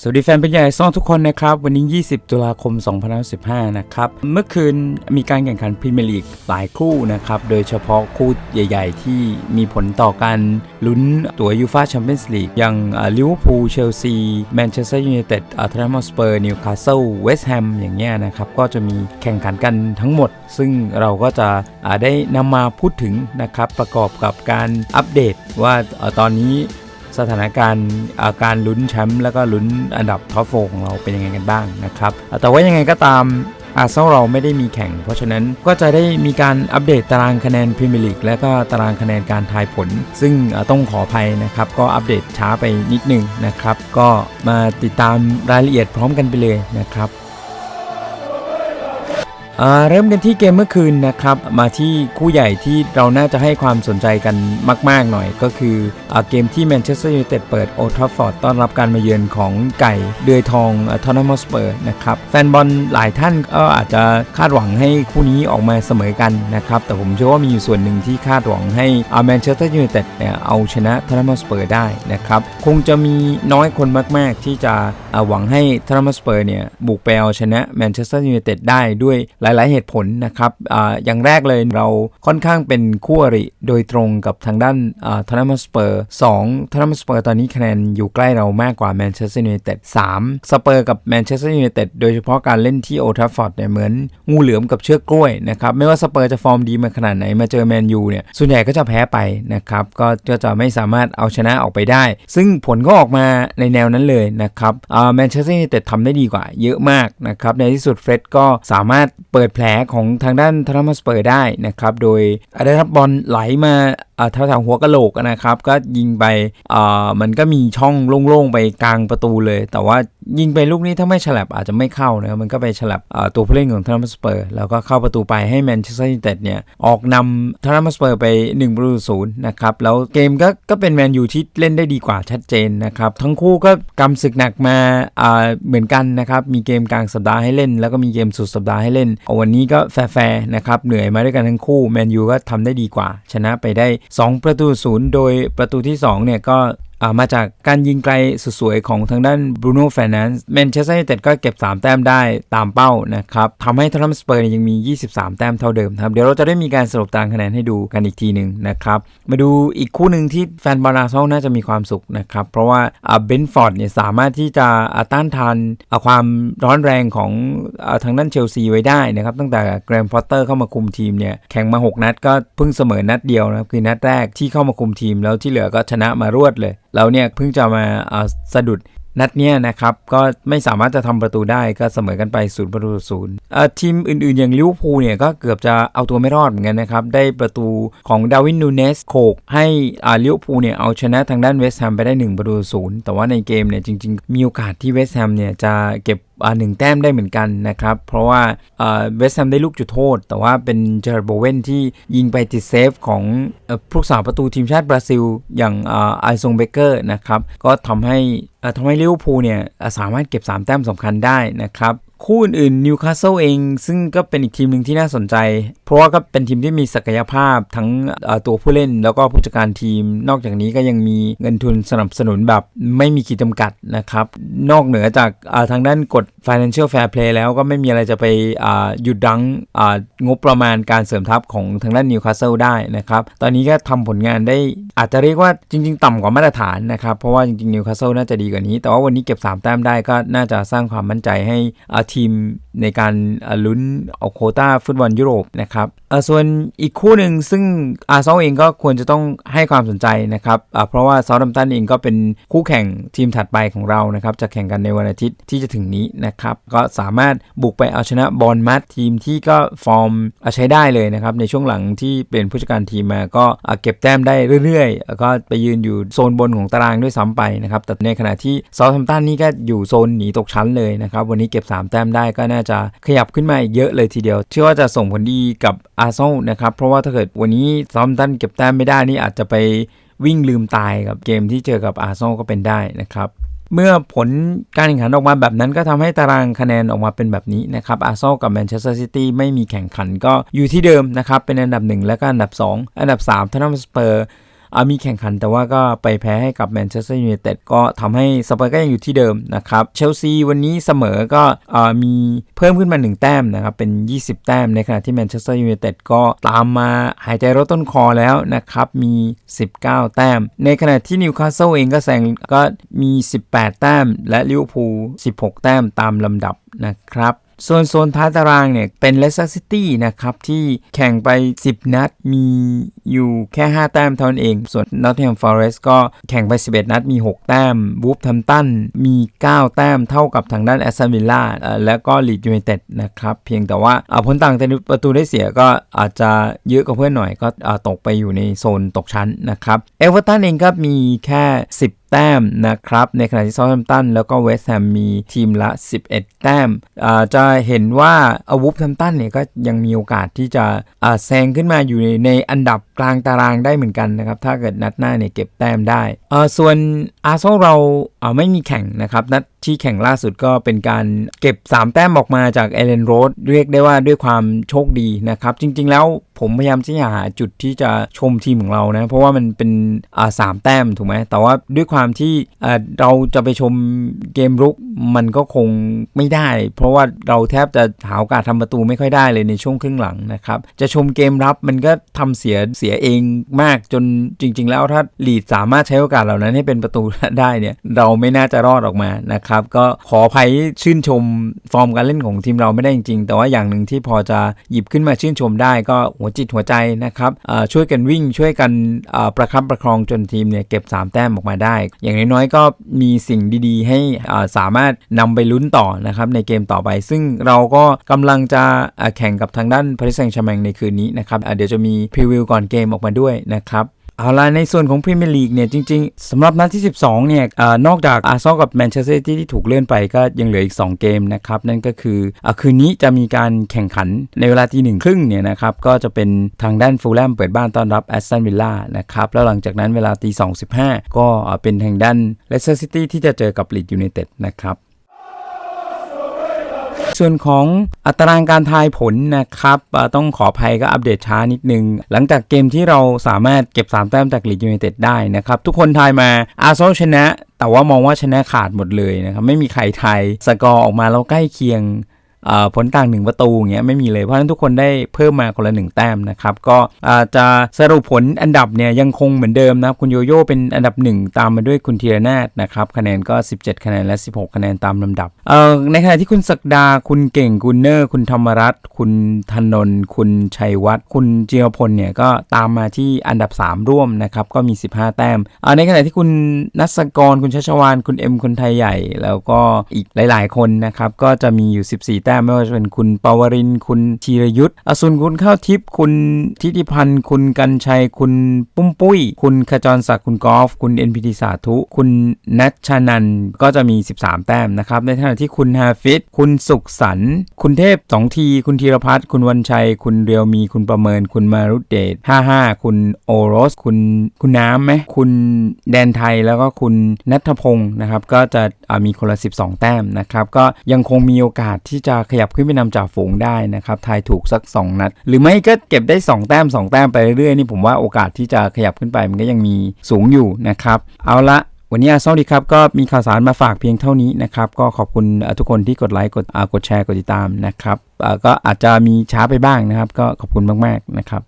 สวัสดีแฟนเป็นใหญ่ซ่องทุกคนนะครับ วันนี้ 20 ตุลาคม 2015 นะครับ เมื่อคืนมีการแข่งขันพรีเมียร์ลีกหลายคู่นะครับ โดยเฉพาะคู่ใหญ่ ๆ ที่มีผลต่อการลุ้นตั๋วยูฟ่าแชมเปี้ยนส์ลีกอย่างลิเวอร์พูลเชลซีแมนเชสเตอร์ยูไนเต็ดอาร์เทนมอสเปอร์นิวคาสเซิลเวสต์แฮมอย่างเงี้ยนะครับ ก็จะมีแข่งขันกันทั้งหมด ซึ่งเราก็จะได้นำมาพูดถึงนะครับประกอบกับการอัปเดตว่าตอนนี้ สถานการณ์าการลุ้นแชมป์แล้วก็ลุ้นอันดับท็อปโฟของเราเป็นยังไงกันบ้างนะครับ แต่ว่ายังไงก็ตามอาร์เซนอลเราไม่ได้มีแข่ง เพราะฉะนั้นก็จะได้มีการอัปเดตตารางคะแนนพรีเมียร์ลีกและก็ตารางคะแนนการทายผล ซึ่งต้องขออภัยนะครับ ก็อัปเดตช้าไปนิดนึงนะครับ ก็มาติดตามรายละเอียดพร้อมกันไปเลยนะครับ เริ่มกันที่เกมเมื่อคืนนะครับ มาที่คู่ใหญ่ที่เราน่าจะให้ความสนใจกันมาก ๆ หน่อย ก็คืออเกมที่แมนเชสเตอร์ยูไนเต็ดเปิดโอท a ฟฟอร์ดต้อนรับการมาเยือนของไก่เดือยทองทอนนัมสเปอร์นะครับ แฟนบอลหลายท่านก็อาจจะคาดหวังให้คู่นี้ออกมาเสมอกันนะครับ แต่ผมเชื่อว่ามีอยู่ส่วนหนึ่งที่คาดหวังให้แมนเชสเตอร์ยูไนเต็ดเนี่ยเอาชนะทอนนัมสเปอร์ได้นะครับคงจะมีน้อยคนมาก ๆ ที่จะหวังให้ทอนนัมสเปอร์เนี่ยบุกไปเอาชนะแมนเชสเตอร์ยูไนเต็ดได้ด้วยหลาย ๆ เหตุผลนะครับออย่างแรกเลยเราค่อนข้างเป็นคู่อริโดยตรงกับทางด้านทนนัมสเปอร์สองทนนัมสเปอร์ตอนนี้คะแนนอยู่ใกล้เรามากกว่าแมนเชสเตอร์ยูไนเต็ดสามสเปอร์กับแมนเชสเตอร์ยูไนเต็ดโดยเฉพาะการเล่นที่โอท a ฟฟอร์ดเนี่ยเหมือนงูเหลือมกับเชือกกล้วยนะครับไม่ว่าสเปอร์จะฟอร์มดีมาขนาดไหนมาเจอแมนยูเนี่ยส่วนใหญ่ก็จะแพ้ไปนะครับก็ก็จะไม่สามารถเอาชนะออกไปได้ ซึ่งผลก็ออกมาในแนวนั้นเลยนะครับแมนเชสเตอร์ยูไนเต็ดทำได้ดีกว่าเยอะมากนะครับในที่สุดเฟร็ดก็สามารถเปิดแผลของทางด้านทรัมสเปอร์ได้นะครับ โดยได้รับบอลไหลมาแถวแถวหัวกะโหลกนะครับ ก็ยิงไปมันก็มีช่องโล่งๆไปกลางประตูเลย แต่ว่ายิงไปลูกนี้ถ้าไม่ฉลับอาจจะไม่เข้านะครับมันก็ไปฉลับตัวผู้เล่นของทรัมสเปอร์แล้วก็เข้าประตูไปให้แมนเชสเตอร์ยูไนเต็ดเนี่ยออกนำทรัมสเปอร์ไป1ประตูศูนย์นะครับแล้วเกมก็ก็เป็นแมนยูที่เล่นได้ดีกว่าชัดเจนนะครับทั้งคู่ก็กำศึกหนักมาเหมือนกันนะครับมีเกมกลางสัปดาห์ให้เล่น แล้วก็มีเกมสุดสัปดาห์ให้เล่นวันนี้ก็แฟร์ๆนะครับเหนื่อยมาด้วยกันทั้งคู่แมนยูก็ทำได้ดีกว่า ชนะไปได้ 2 ประตูศูนย์โดยประตูที่2เนี่ยก็ มาจากการยิงไกลสุดสวยของทางด้านบรูโน่แฟนนนส์แมนเชสเตอร์ยูไนเต็ดก็เก็บ 3 แต้มได้ตามเป้านะครับทำให้ทรัมสเปอร์ยังมี 23 แต้มเท่าเดิมครับ เดี๋ยวเราจะได้มีการสรุปตารางคะแนนให้ดูกันอีกทีหนึ่งนะครับ มาดูอีกคู่หนึ่งที่แฟนบาร์ซอลน่าจะมีความสุขนะครับ เพราะว่าเบนฟอร์ดเนี่ยสามารถที่จะต้านทานความร้อนแรงของทางด้านเชลซีไว้ได้นะครับตั้งแต่แกรมพอตเตอร์เข้ามาคุมทีมเนี่ยแข่งมา 6 นัดก็เพิ่งเสมอนัดเดียวนะครับคือนัดแรกที่เข้ามาคุมทีมแล้วที่เหลือก็ชนะมารวดเลยแล้วเนี่ยเพิ่งจะมาสะดุดนัดเนี้ยนะครับ ก็ไม่สามารถจะทำประตูได้ก็เสมอกันไปศูนย์ประตูศูนย์ทีมอื่นๆ อย่างลิเวอร์พูลเนี่ยก็เกือบจะเอาตัวไม่รอดเหมือนกันนะครับ ได้ประตูของดาวินนูเนสโขกให้ลิเวอร์พูลเนี่ยเอาชนะทางด้านเวสต์แฮมไปได้ 1 ประตูศูนย์แต่ว่าในเกมเนี่ยจริง ๆ มีโอกาสที่เวสต์แฮมเนี่ยจะเก็บ หนึ่งแต้มได้เหมือนกันนะครับ เพราะว่าเวสต์แฮมได้ลูกจุดโทษ แต่ว่าเป็นเจอร์โบเวนที่ยิงไปติดเซฟของผู้สาประตูทีมชาติบราซิล อย่างไอซงเบเกอร์นะครับ ก็ทำให้ทำให้ลิเวอร์พูลเนี่ยสามารถเก็บ 3 แต้มสำคัญได้นะครับ คู่อื่นๆนิวคาสเซิลเอง ซึ่งก็เป็นอีกทีมหนึ่งที่น่าสนใจ เพราะว่าก็เป็นทีมที่มีศักยภาพทั้งตัวผู้เล่นแล้วก็ผู้จัดการทีม นอกจากนี้ก็ยังมีเงินทุนสนับสนุนแบบไม่มีขีดจำกัดนะครับ นอกเหนือจากทางด้านกฎ Financial Fair Play แล้วก็ไม่มีอะไรจะไปหยุดดังงบประมาณการเสริมทัพของทางด้านนิวคาสเซิลได้นะครับ ตอนนี้ก็ทำผลงานได้อาจจะเรียกว่าจริง ๆ ต่ำกว่ามาตรฐานนะครับ เพราะว่าจริงๆนิวคาสเซิลน่าจะดีกว่านี้ แต่ว่าวันนี้เก็บ 3 แต้มได้ก็น่าจะสร้างความมั่นใจให้ทีมในการลุ้นเอาโคต้าฟุตบอลยุโรปนะครับส่วนอีกคู่หนึ่งซึ่งอาร์เซนอลเองก็ควรจะต้องให้ความสนใจนะครับเพราะว่าซาท์ดัมตันเองก็เป็นคู่แข่งทีมถัดไปของเรานะครับจะแข่งกันในวันอาทิตย์ที่จะถึงนี้นะครับก็สามารถบุกไปเอาชนะบอลมัดทีมที่ก็ฟอร์มใช้ได้เลยนะครับในช่วงหลังที่เป็นผู้จัดการทีมมาก็เก็บแต้มได้เรื่อยๆก็ไปยืนอยู่โซนบนของตารางด้วยซ้ำไปนะครับแต่ในขณะที่ซาท์ดัมตันนี่ก็อยู่โซนหนีตกชั้นเลยนะครับวันนี้เก็บ3แต้มได้ก็น่าจะขยับขึ้นมาอีกเยอะเลยทีเดียวเชื่อว่าจะส่งผลดีกับอาร์เซนอลนะครับ เพราะว่าถ้าเกิดวันนี้ซอมตันเก็บแต้มไม่ได้นี่อาจจะไปวิ่งลืมตายกับเกมที่เจอกับอาร์เซนอลก็เป็นได้นะครับเมื่อผลการแข่งขันออกมาแบบนั้นก็ทำให้ตารางคะแนนออกมาเป็นแบบนี้นะครับอาร์เซนอลกับแมนเชสเตอร์ซิตี้ไม่มีแข่งขันก็อยู่ที่เดิมนะครับ เป็นอันดับ 1 และก็อันดับ 2 อันดับ3ทันนัมสเปอร์ มีแข่งขันแต่ว่าก็ไปแพ้ให้กับแมนเชสเตอร์ยูไนเต็ดก็ทำให้สเปอร์ก็ยังอยู่ที่เดิมนะครับเชลซีวันนี้เสมอก็อมีเพิ่มขึ้นมา 1 แต้มนะครับเป็น 20 แต้มในขณะที่แมนเชสเตอร์ยูไนเต็ดก็ตามมาหายใจรถต้นคอแล้วนะครับมี 19 แต้ม ในขณะที่นิวคาสเซิลเองก็แซงก็มี 18 แต้ม และลิเวอร์พูล16 แต้มตามลำดับนะครับ ส่วนโซนท้ายตารางเนี่ย เป็นเลสเตอร์ซิตี้นะครับ ที่แข่งไป 10 นัดมีอยู่แค่ 5 แต้มเท่านั้นเอง ส่วน Nottingham Forest ก็แข่งไป 11 นัดมี 6 แต้มบูฟทัมตันมี 9 แต้มเท่ากับทางด้านแอสตันวิลล่าแล้วก็ลีดยูไนเต็ดนะครับ เพียงแต่ว่าอาผลต่างแต่ประตูได้เสียก็อาจจะเยอะกว่าเพื่อนหน่อยก็ตกไปอยู่ในโซนตกชั้นนะครับเอเวอร์ตันเองก็มีแค่ 10แต้มนะครับ ในขณะที่ซาท์แฮมป์ตันแล้วก็เวสต์แฮมมีทีมละ 11 แต้มจะเห็นว่าอาวุธแฮมป์ตันเนี่ยก็ยังมีโอกาสที่จะแซงขึ้นมาอยู่ในในอันดับกลางตารางได้เหมือนกันนะครับ ถ้าเกิดนัดหน้าเนี่ยเก็บแต้มได้ส่วนอาร์เซนอลเรา ไม่มีแข่งนะครับ นัดที่แข่งล่าสุดก็เป็นการเก็บ 3 แต้มออกมาจากเอเลนโรดเรียกได้ว่าด้วยความโชคดีนะครับ จริง ๆ แล้วผมพยายามที่จะหาจุดที่จะชมทีมของเรานะ เพราะว่ามันเป็นสามแต้มถูกไหมแต่ว่าด้วยความที่เราจะไปชมเกมรุกมันก็คงไม่ได้ เพราะว่าเราแทบจะหาโอกาสทำประตูไม่ค่อยได้เลยในช่วงครึ่งหลังนะครับ จะชมเกมรับมันก็ทำเสียเสียเองมากจนจริง ๆ แล้วถ้าลีดสามารถใช้โอกาสเหล่านั้นให้เป็นประตูได้เนี่ยเราไม่น่าจะรอดออกมานะครับ ก็ขออภัยชื่นชมฟอร์มการเล่นของทีมเราไม่ได้จริงๆ แต่ว่าอย่างหนึ่งที่พอจะหยิบขึ้นมาชื่นชมได้ก็หัวจิตหัวใจนะครับช่วยกันวิ่งช่วยกันประคับประคองจนทีมเนี่ยเก็บ 3 แต้มออกมาได้ อย่างน้อยๆก็มีสิ่งดีๆ ให้สามารถนำไปลุ้นต่อนะครับในเกมต่อไป ซึ่งเราก็กำลังจะแข่งกับทางด้านพาริสแซงต์แชร์แมงในคืนนี้นะครับเดี๋ยวจะมีพรีวิวก่อนเกมออกมาด้วยนะครับ เอาล่ะในส่วนของพรีเมียร์ลีกเนี่ยจริงๆสำหรับนัดที่ 12เนี่ยอนอกจากอาร์ซอลกับแมนเชสเตอร์ซิตี้ที่ถูกเลื่อนไปก็ยังเหลืออีก 2 เกมนะครับ นั่นก็คืออคืนนี้จะมีการแข่งขันในเวลาที่หนึ่งครึ่งเนี่ยนะครับก็จะเป็นทางด้านฟูลแลมเปิดบ้านต้อนรับแอสตันวิลล่านะครับแล้วหลังจากนั้นเวลาตี2.15ก็เป็นทางด้านเลสเตอร์ซิตี้ที่จะเจอกับลีดยูไนเต็ดนะครับ ส่วนของอัตรางการทายผลนะครับต้องขออภัยก็อัปเดตช้านิดนึง หลังจากเกมที่เราสามารถเก็บ 3 แต้มจากลีดยูไนเต็ดได้นะครับทุกคนทายมาอาร์เซนอลชนะ แต่ว่ามองว่าชนะขาดหมดเลยนะครับไม่มีใครทายสกอร์ออกมาแล้วใกล้เคียง ผลต่างหนึ่งประตูอย่างเงี้ยไม่มีเลยเพราะฉะนั้นทุกคนได้เพิ่มมาคนละหนึ่งแต้มนะครับก็อาจจะสรุปผลอันดับเนี่ยยังคงเหมือนเดิมนะครับคุณโยโย่เป็นอันดับ 1 ตามมาด้วยคุณธีรนาถนะครับคะแนนก็ 17 คะแนนและ 16 คะแนนตามลำดับเอ่อในขณะที่คุณศักดาคุณเก่งคุณเนอร์คุณธรรมรัตน์คุณธนนท์คุณชัยวัฒน์คุณเจียพลเนี่ยก็ตามมาที่อันดับ 3 ร่วมนะครับก็มี 15 แต้มเอ่อในขณะที่คุณนัสกรคุณชัชวานคุณเอ็มคนไทยใหญ่ แล้วก็อีกหลาย ๆ คนนะครับก็จะมีอยู่ 14 แต้มไม่ว่าจะเป็นคุณปวรินคุณธีรยุทธ์อสุนคุณข้าวทิพย์คุณทิติพันธ์คุณกันชัยคุณปุ้มปุ้ย คุณขจรศักดิ์คุณกอล์ฟคุณ NPT สาธุ คุณนัชชานันก็จะมี 13 แต้มนะครับ ในขณะที่คุณฮาฟิตคุณสุขสันต์คุณเทพ2ที คุณธีรพัฒน์คุณวันชัย คุณเรียวมีคุณประเมิน คุณมารุเดช55 คุณโอโรส คุณคุณน้ำไหมคุณแดนไทยแล้วก็คุณนัทพงศ์นะครับก็จะมีคนละ 12 แต้มนะครับ ก็ยังคงมีโอกาสที่จะขยับขึ้นไปนำจ่าฝูงได้นะครับทายถูกสัก 2 นัด หรือไม่ก็เก็บได้ 2 แต้ม 2 แต้มไปเรื่อยๆนี่ผมว่าโอกาสที่จะขยับขึ้นไปมันก็ยังมีสูงอยู่นะครับเอาละวันนี้อาซอดีครับก็มีข่าวสารมาฝากเพียงเท่านี้นะครับก็ขอบคุณทุกคนที่กดไลค์กดอ่ากดแชร์กดติดตามนะครับก็อาจจะมีช้าไปบ้างนะครับ ก็ขอบคุณมากๆนะครับ